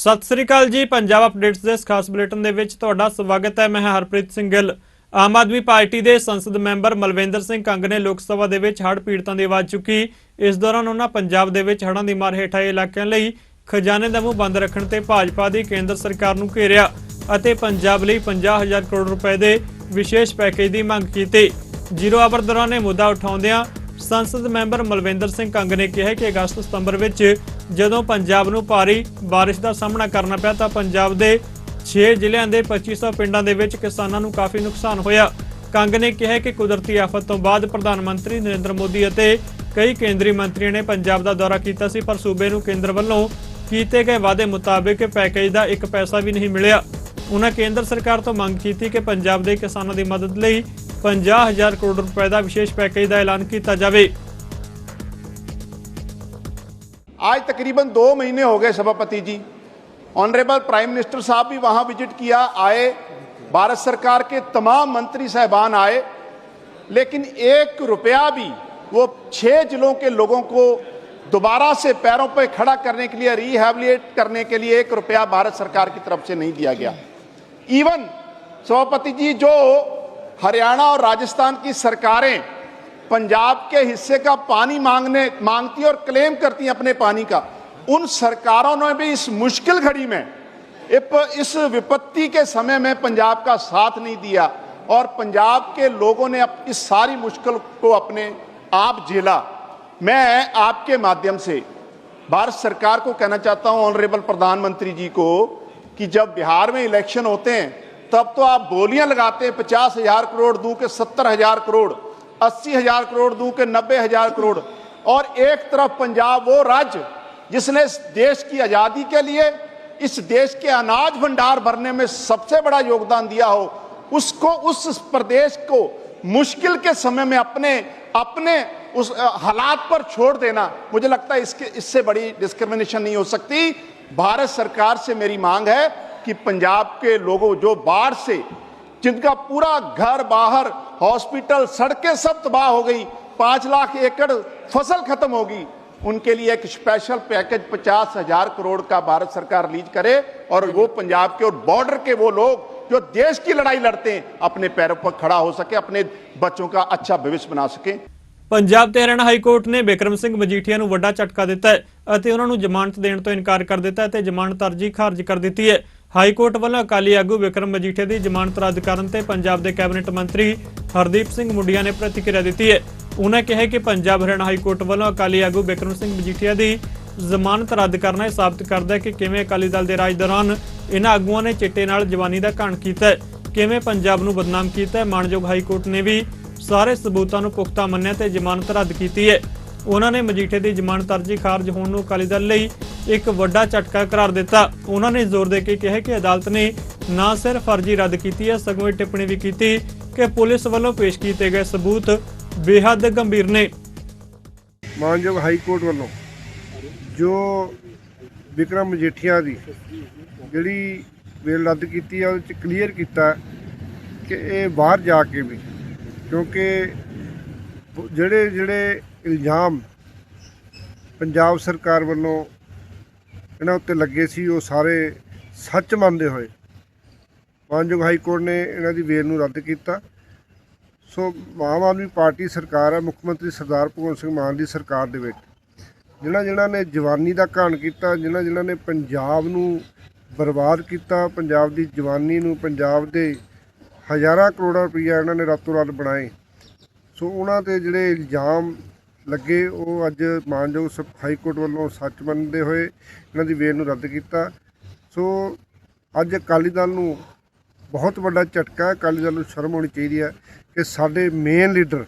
ਸਤਿ ਸ੍ਰੀ ਅਕਾਲ ਜੀ, ਪੰਜਾਬ ਅਪਡੇਟਸ ਦੇ ਇਸ ਖਾਸ ਬੁਲੇਟਿਨ ਦੇ ਵਿੱਚ ਤੁਹਾਡਾ ਸਵਾਗਤ ਹੈ। ਮੈਂ ਹਰਪ੍ਰੀਤ ਸਿੰਘ ਗਿੱਲ। ਆਮ ਆਦਮੀ ਪਾਰਟੀ ਦੇ ਸੰਸਦ ਮੈਂਬਰ ਮਲਵਿੰਦਰ ਸਿੰਘ ਕੰਗ ਨੇ ਲੋਕ ਸਭਾ ਦੇ ਵਿੱਚ ਹੜ੍ਹ ਪੀੜਤਾਂ ਦੀ ਆਵਾਜ਼ ਚੁੱਕੀ। ਇਸ ਦੌਰਾਨ ਉਹਨਾਂ ਪੰਜਾਬ ਦੇ ਵਿੱਚ ਹੜ੍ਹਾਂ ਦੀ ਮਾਰ ਹੇਠ ਆਏ ਇਲਾਕਿਆਂ ਲਈ ਖਜ਼ਾਨੇ ਦਾ ਮੂੰਹ ਬੰਦ ਰੱਖਣ ਤੇ ਭਾਜਪਾ ਦੀ ਕੇਂਦਰ ਸਰਕਾਰ ਨੂੰ ਘੇਰਿਆ ਅਤੇ ਪੰਜਾਬ ਲਈ 50000 ਕਰੋੜ ਰੁਪਏ ਦੇ ਵਿਸ਼ੇਸ਼ ਪੈਕੇਜ ਦੀ ਮੰਗ ਕੀਤੀ। ਜ਼ੀਰੋ ਆਵਰ ਦੌਰਾਨ ਇਹ ਮੁੱਦਾ ਉਠਾਉਂਦਿਆਂ ਸੰਸਦ ਮੈਂਬਰ ਮਲਵਿੰਦਰ ਸਿੰਘ ਕੰਗ ਨੇ ਕਿਹਾ ਕਿ ਅਗਸਤ ਸਤੰਬਰ ਵਿੱਚ ਜਦੋਂ ਪੰਜਾਬ ਨੂੰ ਭਾਰੀ ਬਾਰਿਸ਼ ਦਾ ਸਾਹਮਣਾ ਕਰਨਾ ਪਿਆ ਤਾਂ ਪੰਜਾਬ ਦੇ 6 ਜ਼ਿਲ੍ਹਿਆਂ ਦੇ 2500 ਪਿੰਡਾਂ ਦੇ ਵਿੱਚ ਕਿਸਾਨਾਂ ਨੂੰ ਕਾਫੀ ਨੁਕਸਾਨ ਹੋਇਆ। ਕੰਗ ਨੇ ਕਿਹਾ ਕਿ ਕੁਦਰਤੀ ਆਫਤ ਤੋਂ ਬਾਅਦ ਪ੍ਰਧਾਨ ਮੰਤਰੀ ਨਰਿੰਦਰ ਮੋਦੀ ਅਤੇ ਕਈ ਕੇਂਦਰੀ ਮੰਤਰੀਆਂ ਨੇ ਪੰਜਾਬ ਦਾ ਦੌਰਾ ਕੀਤਾ ਸੀ, ਪਰ ਸੂਬੇ ਨੂੰ ਕੇਂਦਰ ਵੱਲੋਂ ਕੀਤੇ ਗਏ ਵਾਅਦੇ ਮੁਤਾਬਕ ਪੈਕੇਜ ਦਾ ਇੱਕ ਪੈਸਾ ਵੀ ਨਹੀਂ ਮਿਲਿਆ। ਉਹਨਾਂ ਕੇਂਦਰ ਸਰਕਾਰ ਤੋਂ ਮੰਗ ਕੀਤੀ ਕਿ ਪੰਜਾਬ ਦੇ ਕਿਸਾਨਾਂ ਦੀ ਮਦਦ ਲਈ 50000 ਕਰੋੜ ਰੁਪਏ ਦਾ ਵਿਸ਼ੇਸ਼ ਪੈਕੇਜ ਦਾ ਐਲਾਨ ਕੀਤਾ ਜਾਵੇ। आज तकरीबन दो महीने हो गए सभापति जी। ऑनरेबल प्राइम मिनिस्टर साहब भी वहाँ विज़िट किया, आए। भारत सरकार के तमाम मंत्री साहबान आए। लेकिन एक रुपया भी वो छह जिलों के लोगों को दोबारा से पैरों पर खड़ा करने के लिए रिहेबिलिटेट करने के लिए एक रुपया भारत सरकार की तरफ़ से नहीं दिया गया। इवन सभापति जी, जो हरियाणा और राजस्थान की सरकारें पंजाब के हिस्से का पानी मांगने, मांगती और क्लेम करती हैं अपने पानी का, उन सरकारों ने भी इस मुश्किल घड़ी में इस विपत्ति के समय में पंजाब का साथ नहीं दिया और पंजाब के लोगों ने इस सारी मुश्किल को अपने आप झेला। मैं आपके माध्यम से भारत सरकार को कहना चाहता हूँ, ऑनरेबल प्रधानमंत्री जी को, कि जब बिहार में इलेक्शन होते हैं, तब तो आप बोलियाँ लगाते हैं, पचास हज़ार करोड़ दूँ के सत्तर हज़ार करोड़। अस्सी हज़ार करोड़, दूँ के नब्बे हज़ार करोड़। और एक तरफ़ पंजाब वो राज्य जिसने इस देश की आज़ादी के लिए, इस देश के अनाज भंडार भरने में सबसे बड़ा योगदान दिया हो, उसको, उस प्रदेश को मुश्किल के समय में अपने अपने उस हालात पर छोड़ देना, मुझे लगता है इसके, इससे बड़ी डिस्क्रिमिनेशन नहीं हो सकती। भारत सरकार से मेरी मांग है कि पंजाब के लोगों, जो बाढ़ से, जिनका पूरा घर बाहर हॉस्पिटल सड़कें सब तबाह हो गई पांच लाख एकड़ फसल खत्म होगी उनके लिए एक स्पेशल पैकेज पचास हजार करोड़ का भारत सरकार रिलीज करे और वो पंजाब के और बॉर्डर के वो लोग जो देश की लड़ाई लड़ते हैं अपने पैरों पर खड़ा हो सके अपने बच्चों का अच्छा भविष्य बना सके ਪੰਜਾਬ ਤੇ ਹਰਿਆਣਾ ਹਾਈ ਕੋਰਟ ਨੇ ਬਿਕਰਮ ਸਿੰਘ ਮਜੀਠੀਆ ਨੂੰ ਵੱਡਾ ਝਟਕਾ ਦਿੱਤਾ ਹੈ ਅਤੇ ਉਹਨਾਂ ਨੂੰ ਜ਼ਮਾਨਤ ਦੇਣ ਤੋਂ ਇਨਕਾਰ ਕਰ ਦਿੱਤਾ ਹੈ ਤੇ ਜ਼ਮਾਨਤ ਅਰਜ਼ੀ ਖਾਰਜ ਕਰ ਦਿੱਤੀ ਹੈ ਹਾਈ ਕੋਰਟ ਵੱਲੋਂ ਅਕਾਲੀ ਆਗੂ ਬਿਕਰਮ ਮਜੀਠੀਆ ਦੀ ਜ਼ਮਾਨਤ ਰੱਦ ਕਰਨ ਤੇ ਪੰਜਾਬ ਦੇ ਕੈਬਨਿਟ ਮੰਤਰੀ ਹਰਦੀਪ ਸਿੰਘ ਮੁੰਡੀਆਂ ਨੇ ਪ੍ਰਤੀਕਿਰਿਆ ਦਿੱਤੀ ਹੈ। ਉਹਨਾਂ ਕਿਹਾ ਕਿ ਪੰਜਾਬ ਹਰਿਆਣਾ ਹਾਈ ਕੋਰਟ ਵੱਲੋਂ ਅਕਾਲੀ ਆਗੂ ਬਿਕਰਮ ਸਿੰਘ ਮਜੀਠੀਆ ਦੀ ਜ਼ਮਾਨਤ ਰੱਦ ਕਰਨਾ ਇਹ ਸਾਬਤ ਕਰਦਾ ਹੈ ਕਿ ਕਿਵੇਂ ਅਕਾਲੀ ਦਲ ਦੇ ਰਾਜ ਦੌਰਾਨ ਇਹਨਾਂ ਆਗੂਆਂ ਨੇ ਚਿੱਟੇ ਨਾਲ ਜਵਾਨੀ ਦਾ ਘਾਣ ਕੀਤਾ ਹੈ, ਕਿਵੇਂ ਪੰਜਾਬ ਨੂੰ ਬਦਨਾਮ ਕੀਤਾ ਹੈ, ਮਾਨਯੋਗ ਹਾਈ ਕੋਰਟ ਨੇ ਵੀ ਸਾਰੇ ਸਬੂਤਾਂ ਨੂੰ ਪੁਖਤਾ ਮੰਨਿਆ ਤੇ ਜ਼ਮਾਨਤ ਰੱਦ ਕੀਤੀ ਹੈ। ਉਹਨਾਂ ਨੇ ਮਜੀਠੇ ਦੀ ਜ਼ਮਾਨਤ ਅਰਜ਼ੀ ਖਾਰਜ ਹੋਣ ਨੂੰ ਅਕਾਲੀ ਦਲ ਲਈ ਇੱਕ ਵੱਡਾ ਝਟਕਾ ਕਰਾਰ ਦਿੱਤਾ। ਉਹਨਾਂ ਨੇ ਜ਼ੋਰ ਦੇ ਕੇ ਕਿਹਾ ਕਿ ਅਦਾਲਤ ਨੇ ਨਾ ਸਿਰਫ ਅਰਜ਼ੀ ਰੱਦ ਕੀਤੀ ਹੈ, ਸਗੋਂ ਇਹ ਟਿੱਪਣੀ ਵੀ ਕੀਤੀ ਕਿ ਪੁਲਿਸ ਵੱਲੋਂ ਪੇਸ਼ ਕੀਤੇ ਗਏ ਸਬੂਤ ਬੇਹੱਦ ਗੰਭੀਰ ਨੇ। ਮਾਨਯੋਗ ਹਾਈ ਕੋਰਟ ਵੱਲੋਂ ਜੋ ਵਿਕਰਮ ਮਜੀਠੀਆ ਦੀ ਜਿਹੜੀ ਬੇਲ ਰੱਦ ਕੀਤੀ ਹੈ ਉਹਦੇ ਵਿੱਚ ਕਲੀਅਰ ਕੀਤਾ ਕਿ ਇਹ ਬਾਹਰ ਜਾ ਕੇ ਵੀ ਕਿਉਂਕਿ ਜਿਹੜੇ ਜਿਹੜੇ ਇਲਜ਼ਾਮ ਪੰਜਾਬ ਸਰਕਾਰ ਵੱਲੋਂ ਇਹਨਾਂ ਉੱਤੇ ਲੱਗੇ ਸੀ, ਉਹ ਸਾਰੇ ਸੱਚ ਮੰਨਦੇ ਹੋਏ। ਮਾਨਯੋਗ ਹਾਈ ਕੋਰਟ ਨੇ ਇਹਨਾਂ ਦੀ ਵੇਲ ਨੂੰ ਰੱਦ ਕੀਤਾ। ਸੋ ਆਮ ਆਦਮੀ ਪਾਰਟੀ ਸਰਕਾਰ ਹੈ ਮੁੱਖ ਮੰਤਰੀ ਸਰਦਾਰ ਭਗਵੰਤ ਸਿੰਘ ਮਾਨ ਦੀ ਸਰਕਾਰ ਦੇ ਵਿੱਚ। ਜਿਨ੍ਹਾਂ ਜਿਨ੍ਹਾਂ ਨੇ ਜਵਾਨੀ ਦਾ ਘਾਣ ਕੀਤਾ, ਜਿਨ੍ਹਾਂ ਜਿਨ੍ਹਾਂ ਨੇ ਪੰਜਾਬ ਨੂੰ ਬਰਬਾਦ ਕੀਤਾ, ਪੰਜਾਬ ਦੀ ਜਵਾਨੀ ਨੂੰ, ਪੰਜਾਬ ਦੇ ਹਜ਼ਾਰਾਂ ਕਰੋੜਾਂ ਰੁਪਈਆ ਇਹਨਾਂ ਨੇ ਰਾਤੋਂ ਰਾਤ ਬਣਾਏ। ਸੋ ਉਹਨਾਂ ਤੇ ਜਿਹੜੇ ਇਲਜ਼ਾਮ ਲੱਗੇ। ਉਹ ਅੱਜ ਮਾਨਯੋਗ ਸ- ਹਾਈ ਕੋਰਟ ਵੱਲੋਂ ਸੱਚ ਮੰਨਦੇ ਹੋਏ ਇਹਨਾਂ ਦੀ ਵੇਲ ਨੂੰ ਰੱਦ ਕੀਤਾ। ਸੋ ਅੱਜ ਅਕਾਲੀ ਦਲ ਨੂੰ ਬਹੁਤ ਵੱਡਾ ਝਟਕਾ, ਅਕਾਲੀ ਦਲ ਨੂੰ ਸ਼ਰਮ ਹੋਣੀ ਚਾਹੀਦੀ ਹੈ ਕਿ ਸਾਡੇ ਮੇਨ ਲੀਡਰ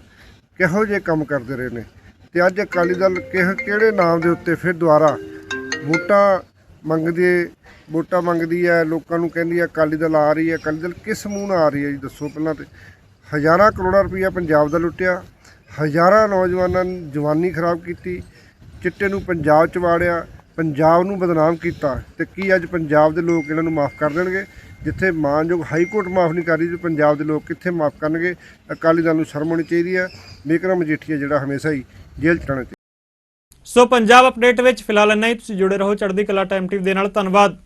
ਕਿਹੋ ਜਿਹੇ ਕੰਮ ਕਰਦੇ ਰਹੇ ਨੇ। ਤੇ ਅੱਜ ਅਕਾਲੀ ਦਲ ਕਿਹ, ਕਿਹੜੇ ਨਾਮ ਦੇ ਉੱਤੇ ਫਿਰ ਦੁਬਾਰਾ ਵੋਟਾਂ ਮੰਗਦੇ ਵੋਟਾਂ ਮੰਗਦੀ ਹੈ, ਲੋਕਾਂ ਨੂੰ ਕਹਿੰਦੀ ਹੈ ਅਕਾਲੀ ਦਲ ਆ ਰਹੀ ਹੈ, ਅਕਾਲੀ ਦਲ ਕਿਸ ਮੂੰਹ ਨਾਲ ਆ ਰਹੀ ਹੈ ਜੀ ਦੱਸੋ ਪਹਿਲਾਂ ਤੇ। ਹਜ਼ਾਰਾਂ ਕਰੋੜਾਂ ਰੁਪਈਆ ਪੰਜਾਬ ਦਾ ਲੁੱਟਿਆ। ਹਜ਼ਾਰਾਂ ਨੌਜਵਾਨਾਂ ਨੇ ਜਵਾਨੀ ਖਰਾਬ ਕੀਤੀ, ਚਿੱਟੇ ਨੂੰ ਪੰਜਾਬ ਚ ਵਾੜਿਆ, ਪੰਜਾਬ ਨੂੰ ਬਦਨਾਮ ਕੀਤਾ ਤੇ ਕੀ ਅੱਜ ਪੰਜਾਬ ਦੇ ਲੋਕ ਇਹਨਾਂ ਨੂੰ ਮਾਫ ਕਰ ਦੇਣਗੇ? ਜਿੱਥੇ ਮਾਨਯੋਗ ਹਾਈ ਕੋਰਟ ਮਾਫ ਨਹੀਂ ਕਰ ਰਹੀ, ਤੇ ਪੰਜਾਬ ਦੇ ਲੋਕ ਕਿੱਥੇ ਮਾਫ ਕਰਨਗੇ? ਅਕਾਲੀ ਦਲ ਨੂੰ ਸ਼ਰਮ ਹੋਣੀ ਚਾਹੀਦੀ ਹੈ। ਵਿਕਰਮ ਮਜੀਠੀਆ ਜਿਹੜਾ ਹਮੇਸ਼ਾ ਹੀ ਜੇਲ੍ਹ ਚ ਰਹਿਣਾ ਚਾਹੀਦਾ। ਸੋ ਪੰਜਾਬ ਅਪਡੇਟ ਵਿੱਚ ਫਿਲਹਾਲ ਇੰਨਾ ਹੀ। ਤੁਸੀਂ ਜੁੜੇ ਰਹੋ ਚੜ੍ਹਦੀ ਕਲਾ ਟਾਈਮ ਟੀਵੀ ਦੇ ਨਾਲ। ਧੰਨਵਾਦ।